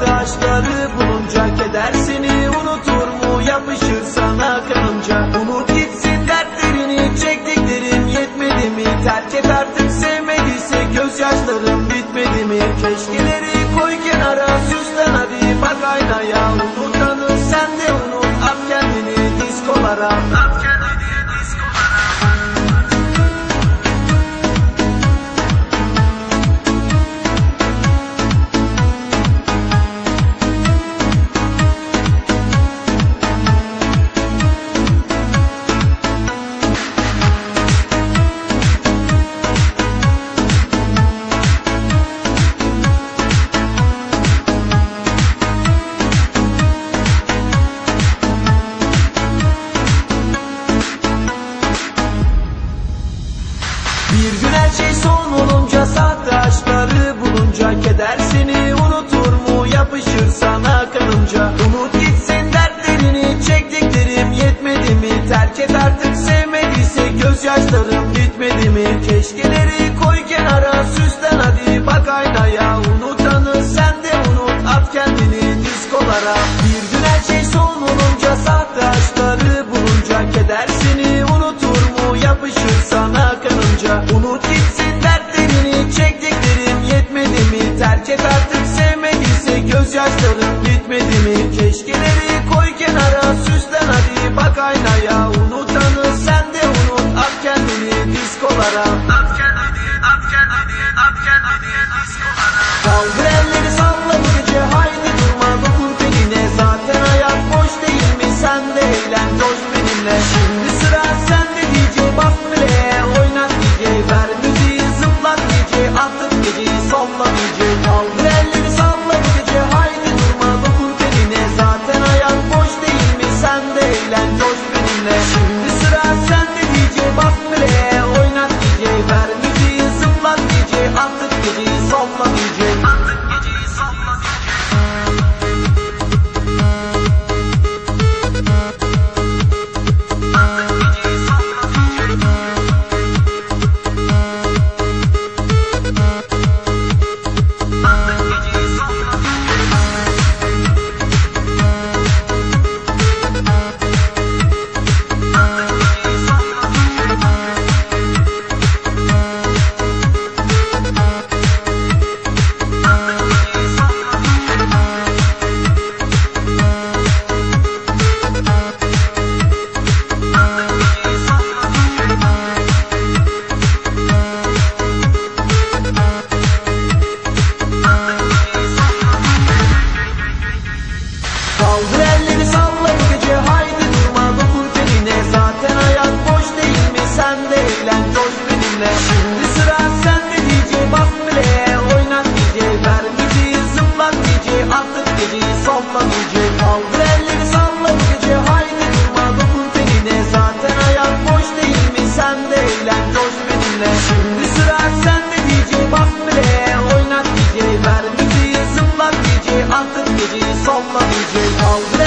Gözyaşları bulunca keder seni unutur mu? Yapışır sana kanınca. Unut gitsin dertlerini çektiklerin yetmedi mi? Terk et artık sevmediyse gözyaşlarım bitmedi mi? Keşkeleri koy kenara süslen hadi bak aynaya. Unut anı sen de unut at kendini diskolara. Bir gün her şey son olunca sahte aşkları bulunca Keder seni unutur mu? Yapışır sana kanınca Unut gitsin dertlerini çektiklerim yetmedi mi? Terk et artık sevmediyse gözyaşlarım bitmedi mi? Keşkeleri Unut gitsin dertlerini çektiklerim yetmedi mi? Terk et artık sevmediyse gözyaşlarım bitmedi mi? Keşkeleri koy kenara süslen hadi bak aynaya. Unutanı sen de unut at kendini diskolara. At kendini at kendini at kendini diskolara. Kaldır artık geceyi solla DJ Kaldır elleri salla gece haydi durma. Dokun teline Zaten hayat boş değil mi? Sen de eğlen coş benimle. Şimdi sıra sende DJ bas bile. Oynat DJ Ver müziği zıplat DJ artık geceyi DJ Kaldır